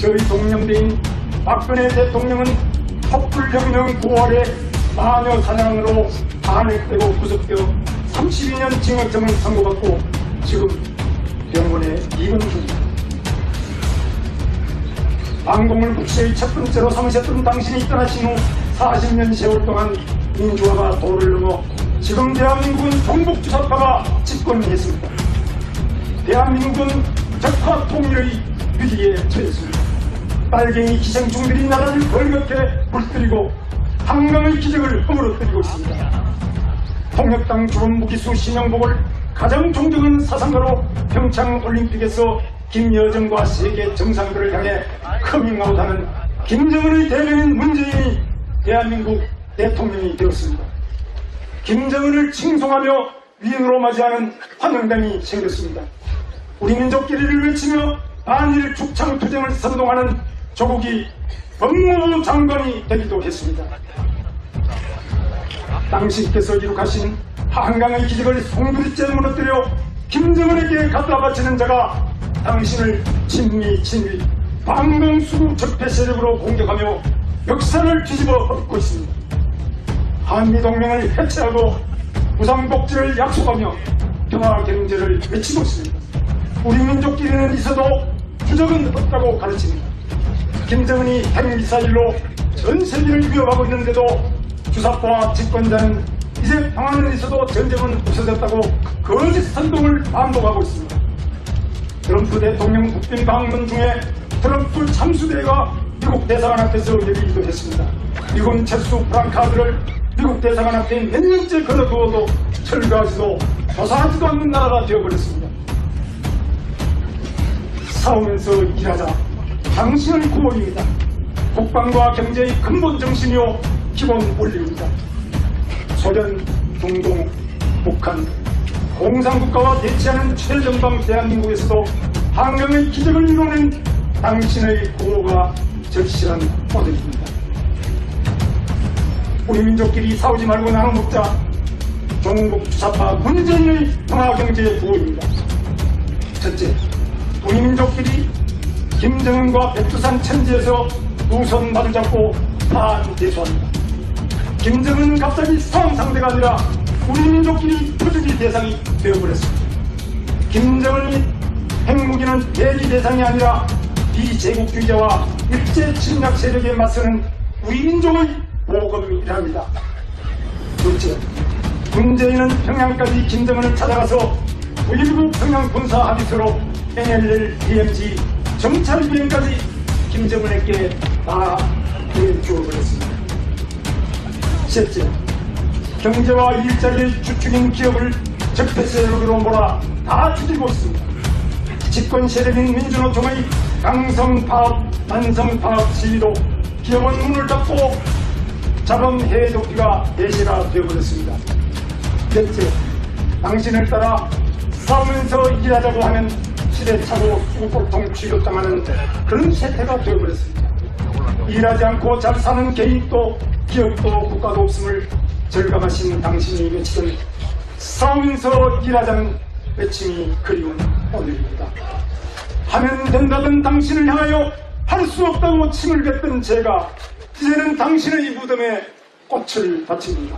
저희 동명대인 박근혜 대통령은 촛불혁명 9월에 마녀 사냥으로 탄핵되고 구속되어 32년 징역형을 선고받고 지금 병원에 입원 중입니다. 방공을 국시의 첫 번째로 삼으셨던 당신이 떠나신 후 40년 세월 동안 민주화가 도를 넘어 지금 대한민국은 종북주사파가 집권했습니다. 대한민국은 적화 통일의 위기에 처했습니다. 빨갱이 기생충들이 나라를 벌겋게 물들이고 한강의 기적을 허물어뜨리고 있습니다. 통역당 주원무기수 신영복을 가장 존경하는 사상가로 평창올림픽에서 김여정과 세계 정상들을 향해 커밍아웃하는 김정은의 대변인 문재인이 대한민국 대통령이 되었습니다. 김정은을 칭송하며 위인으로 맞이하는 환영단이 생겼습니다. 우리 민족끼리를 외치며 반일 죽창 투쟁을 선동하는 조국이 법무부 장관이 되기도 했습니다. 당신께서 이룩하신 한강의 기적을 송두리째 무너뜨려 김정은에게 갖다 바치는 자가 당신을 친미 친위 방공수구 적폐 세력으로 공격하며 역사를 뒤집어 엎고 있습니다. 한미동맹을 해체하고 무상복지를 약속하며 평화 경제를 외치고 있습니다. 우리 민족끼리는 있어도 부적은 없다고 가르칩니다. 김정은이 핵미사일로 전 세계를 위협하고 있는데도 주사파와 집권자는 이제 평화는 있어도 전쟁은 없어졌다고 거짓 선동을 반복하고 있습니다. 트럼프 대통령 국빈 방문 중에 트럼프 참수대가 미국 대사관 앞에서 열리기도 했습니다. 미군 철수 프랑카드를 미국 대사관 앞에 몇 년째 걸어두어도 철거하지도 조사하지도 않는 나라가 되어버렸습니다. 싸우면서 일하자. 당신은 구원입니다. 국방과 경제의 근본 정신이요 기본 원리입니다. 소련, 중동, 북한, 공산국가와 대치하는 최전방 대한민국에서도 한강의 기적을 이뤄낸 당신의 구호가 절실한 오늘입니다. 우리 민족끼리 싸우지 말고 나눠 먹자. 종북 주사파 문재인의 평화경제 구호입니다. 첫째, 우리 민족끼리 김정은과 백두산 천지에서 우선 발을 잡고 파대소합니다. 김정은은 갑자기 싸움 상대가 아니라 우리 민족끼리 표적이 대상이 되어버렸습니다. 김정은이 핵무기는 대리 대상이 아니라 비제국주의자와 일제 침략 세력에 맞서는 우리 민족의 보급이랍니다. 둘째, 문재인은 평양까지 김정은을 찾아가서 9.19 평양 군사 합의서로 NLL, DMZ, 정찰 비행까지 김정은에게 다 보여주어버렸습니다. 셋째, 경제와 일자리의 주축인 기업을 적폐 세력으로 몰아 다 죽이고 있습니다. 집권 세력인 민주노총의 강성 파업, 만성파업 시위도 기업은 문을 닫고 자본 해독기가 대세가 되어버렸습니다. 넷째, 당신을 따라 싸우면서 일하자고 하면 시대착오 수고통 취급당하는 그런 세태가 되어버렸습니다. 일하지 않고 잘 사는 개인도 기업도 국가도 없음을 절감하신 당신이 외치던 싸우면서 일하자는 외침이 그리운 오늘입니다. 하면 된다던 당신을 향하여 할 수 없다고 침을 뱉던 제가 이제는 당신의 무덤에 꽃을 바칩니다.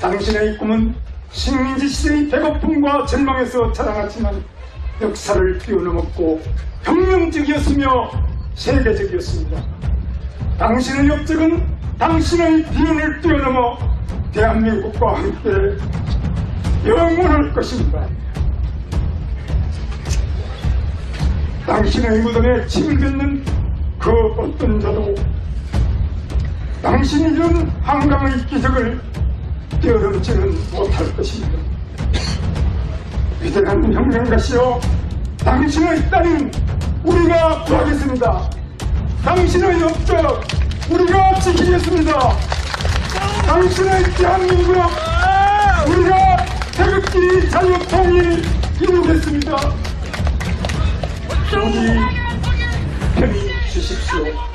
당신의 꿈은 식민지 시대의 배고픔과 절망에서 자라났지만 역사를 뛰어넘었고 혁명적이었으며 세계적이었습니다. 당신의 업적은 당신의 비운을 뛰어넘어 대한민국과 함께 영원할 것입니다. 당신의 무덤에 침을 뱉는 그 어떤 자도 당신이 이룬 한강의 기적을 뛰어넘지는 못할 것입니다. 위대한 혁명가시여 당신의 딸인 우리가 구하겠습니다. 당신의 업적 우리가 지키겠습니다. 당신의 대한민국 우리가 태극기 자유통일 이루겠습니다. 우리 편히 주십시오.